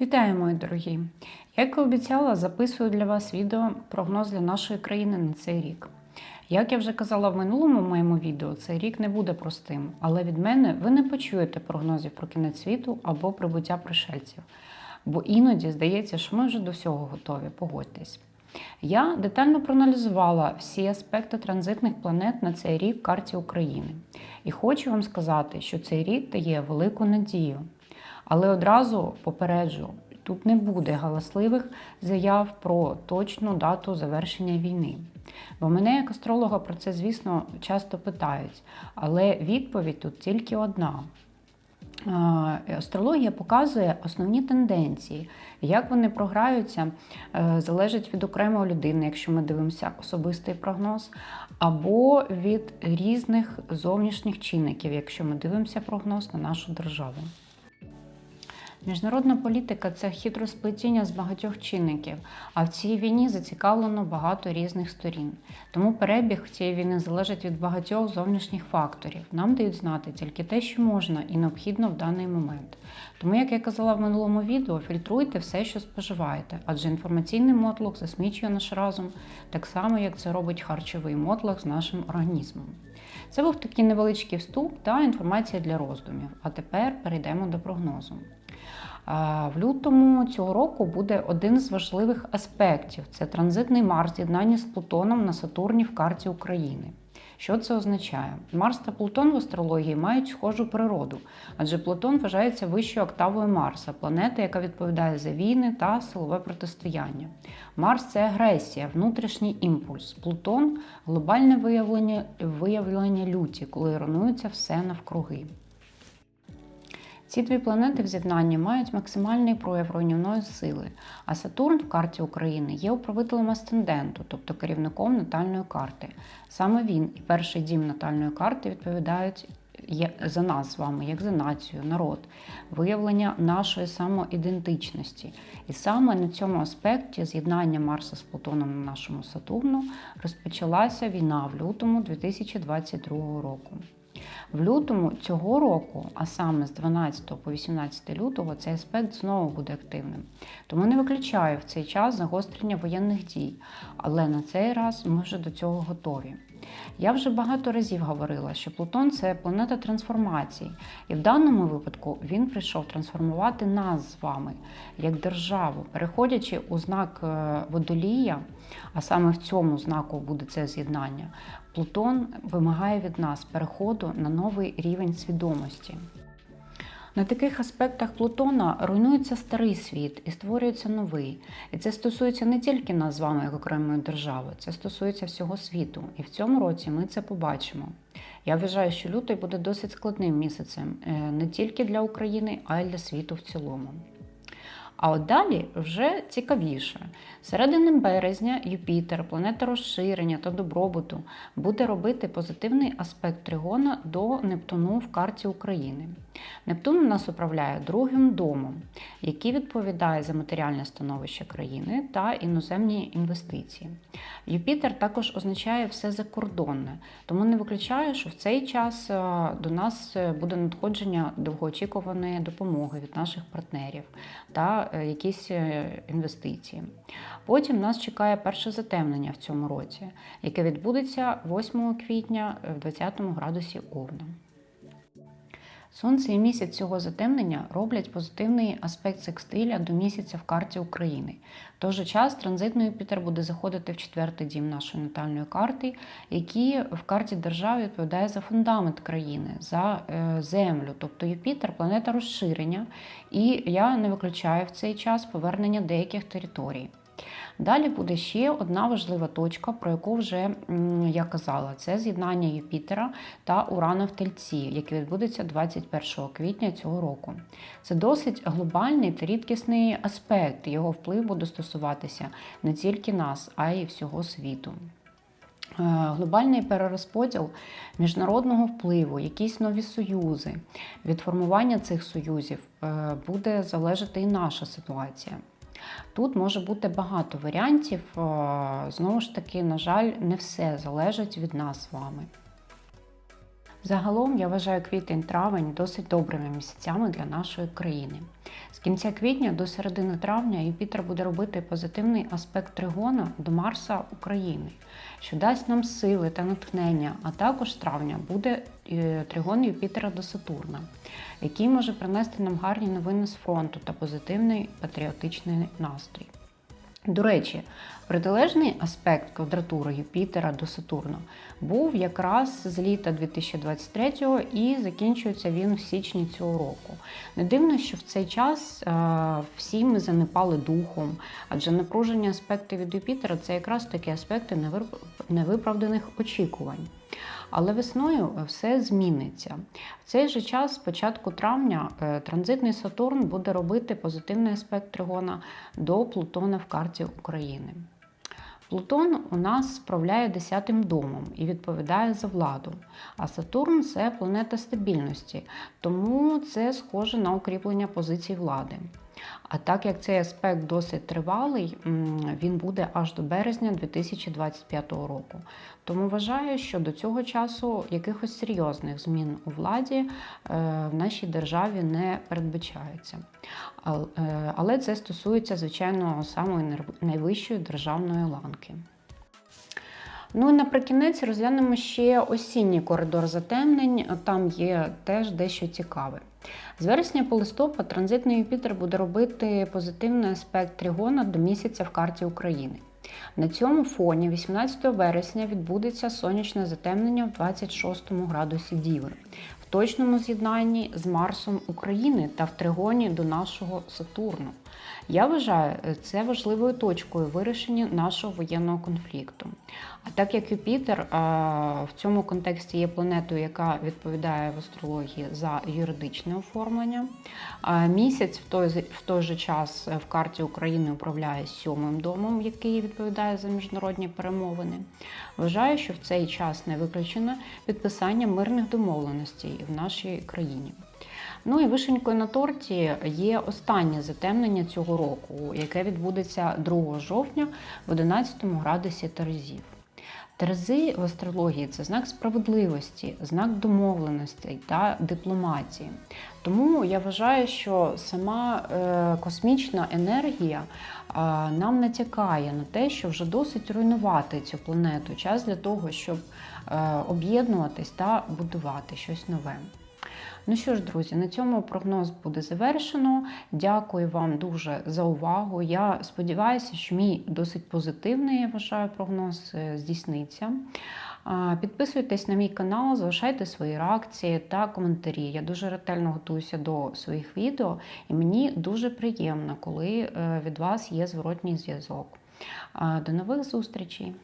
Вітаю, мої дорогі! Як і обіцяла, записую для вас відео прогноз для нашої країни на цей рік. Як я вже казала в минулому моєму відео, цей рік не буде простим, але від мене ви не почуєте прогнозів про кінець світу або прибуття пришельців. Бо іноді здається, що ми вже до всього готові, погодьтесь. Я детально проаналізувала всі аспекти транзитних планет на цей рік в карті України. І хочу вам сказати, що цей рік дає велику надію. Але одразу попереджу, тут не буде галасливих заяв про точну дату завершення війни. Бо мене як астролога про це, звісно, часто питають, але відповідь тут тільки одна. Астрологія показує основні тенденції, як вони програються, е, залежить від окремої людини, якщо ми дивимося особистий прогноз, або від різних зовнішніх чинників, якщо ми дивимося прогноз на нашу державу. Міжнародна політика це хитросплетіння з багатьох чинників, а в цій війні зацікавлено багато різних сторін. Тому перебіг цієї війни залежить від багатьох зовнішніх факторів. Нам дають знати тільки те, що можна і необхідно в даний момент. Тому, як я казала в минулому відео, фільтруйте все, що споживаєте, адже інформаційний мотлох засмічує наш разум, так само, як це робить харчовий мотлох з нашим організмом. Це був такий невеличкий вступ та інформація для роздумів. А тепер перейдемо до прогнозу. В лютому цього року буде один з важливих аспектів це транзитний Марс, з'єднання з Плутоном на Сатурні в карті України. Що це означає? Марс та Плутон в астрології мають схожу природу, адже Плутон вважається вищою октавою Марса, планета, яка відповідає за війни та силове протистояння. Марс це агресія, внутрішній імпульс. Плутон глобальне виявлення, виявлення люті, коли руйнується все навкруги. Ці дві планети в з'єднанні мають максимальний прояв руйнівної сили, а Сатурн в карті України є управителем асценденту, тобто керівником натальної карти. Саме він і перший дім натальної карти відповідають за нас з вами, як за націю, народ, виявлення нашої самоідентичності. І саме на цьому аспекті з'єднання Марса з Плутоном на нашому Сатурну розпочалася війна в лютому 2022 року. В лютому цього року, а саме з 12 по 18 лютого, цей аспект знову буде активним. Тому не виключаю в цей час загострення воєнних дій, але на цей раз ми вже до цього готові. Я вже багато разів говорила, що Плутон це планета трансформації, і в даному випадку він прийшов трансформувати нас з вами як державу, переходячи у знак е, водолія, а саме в цьому знаку буде це з'єднання. Плутон вимагає від нас переходу на новий рівень свідомості. На таких аспектах Плутона руйнується старий світ і створюється новий. І це стосується не тільки нас з вами, як окремої держави, це стосується всього світу. І в цьому році ми це побачимо. Я вважаю, що лютий буде досить складним місяцем е, не тільки для України, а й для світу в цілому. А от далі вже цікавіше. Середини березня Юпітер, планета розширення та добробуту, буде робити позитивний аспект тригона до Нептуну в карті України. Нептун у нас управляє другим домом, який відповідає за матеріальне становище країни та іноземні інвестиції. Юпітер також означає все закордонне, тому не виключаю, що в цей час е, до нас буде надходження довгоочікуваної допомоги від наших партнерів та е, якісь е, інвестиції. Потім нас чекає перше затемнення в цьому році, яке відбудеться 8 квітня в 20 градусі Овна. Сонце і місяць цього затемнення роблять позитивний аспект секстиля до місяця в карті України. В той же час транзитний Юпітер буде заходити в четвертий дім нашої натальної карти, який в карті держави відповідає за фундамент країни, за е, землю. Тобто Юпітер планета розширення, і я не виключаю в цей час повернення деяких територій. Далі буде ще одна важлива точка, про яку вже я казала: це з'єднання Юпітера та Урана в Тельці, яке відбудеться 21 квітня цього року. Це досить глобальний та рідкісний аспект. Його вплив буде стосуватися не тільки нас, а й всього світу. Е, глобальний перерозподіл міжнародного впливу, якісь нові союзи. Від формування цих союзів е, буде залежати і наша ситуація. Тут може бути багато варіантів. Знову ж таки, на жаль, не все залежить від нас з вами. Загалом я вважаю квітень-травень досить добрими місяцями для нашої країни. З кінця квітня до середини травня Юпітер буде робити позитивний аспект тригона до Марса України, що дасть нам сили та натхнення, а також з травня буде е, тригон Юпітера до Сатурна, який може принести нам гарні новини з фронту та позитивний патріотичний настрій. До речі, протилежний аспект квадратури Юпітера до Сатурну був якраз з літа 2023 і закінчується він в січні цього року. Не дивно, що в цей час е, всі ми занепали духом, адже напруження аспекти від Юпітера це якраз такі аспекти невип- невиправданих очікувань. Але весною все зміниться. В цей же час, з початку травня, е, транзитний Сатурн буде робити позитивний аспект тригона до Плутона в карті України. Плутон у нас справляє десятим домом і відповідає за владу. А Сатурн це планета стабільності, тому це схоже на укріплення позицій влади. А так як цей аспект досить тривалий, він буде аж до березня 2025 року. Тому вважаю, що до цього часу якихось серйозних змін у владі е, в нашій державі не передбачається. Е, Але це стосується, звичайно, самої найвищої державної ланки. Ну і наприкінець розглянемо ще осінній коридор затемнень. Там є теж дещо цікаве. З вересня по листопад транзитний Юпітер буде робити позитивний аспект тригона до місяця в карті України. На цьому фоні 18 вересня відбудеться сонячне затемнення в 26 градусі Діви, точному з'єднанні з Марсом України та в тригоні до нашого Сатурну. Я вважаю е, це важливою точкою вирішення нашого воєнного конфлікту. А так як Юпітер а, в цьому контексті є планетою, яка відповідає в астрології за юридичне оформлення, а місяць в той, в той же час в карті України управляє сьомим домом, який відповідає за міжнародні перемовини. Вважаю, що в цей час не виключено підписання мирних домовленостей в нашій країні. Ну і вишенькою на торті є останнє затемнення цього року, яке відбудеться 2 жовтня в 11 градусі Терезів. Терези в астрології це знак справедливості, знак домовленостей та дипломатії. Тому я вважаю, що сама е, космічна енергія е, нам натякає на те, що вже досить руйнувати цю планету. Час для того, щоб е, об'єднуватись та будувати щось нове. Ну що ж, друзі, на цьому прогноз буде завершено. Дякую вам дуже за увагу. Я сподіваюся, що мій досить позитивний, я вважаю, прогноз е, здійсниться. Підписуйтесь на мій канал, залишайте свої реакції та коментарі. Я дуже ретельно готуюся до своїх відео, і мені дуже приємно, коли е, від вас є зворотній зв'язок. До нових зустрічей!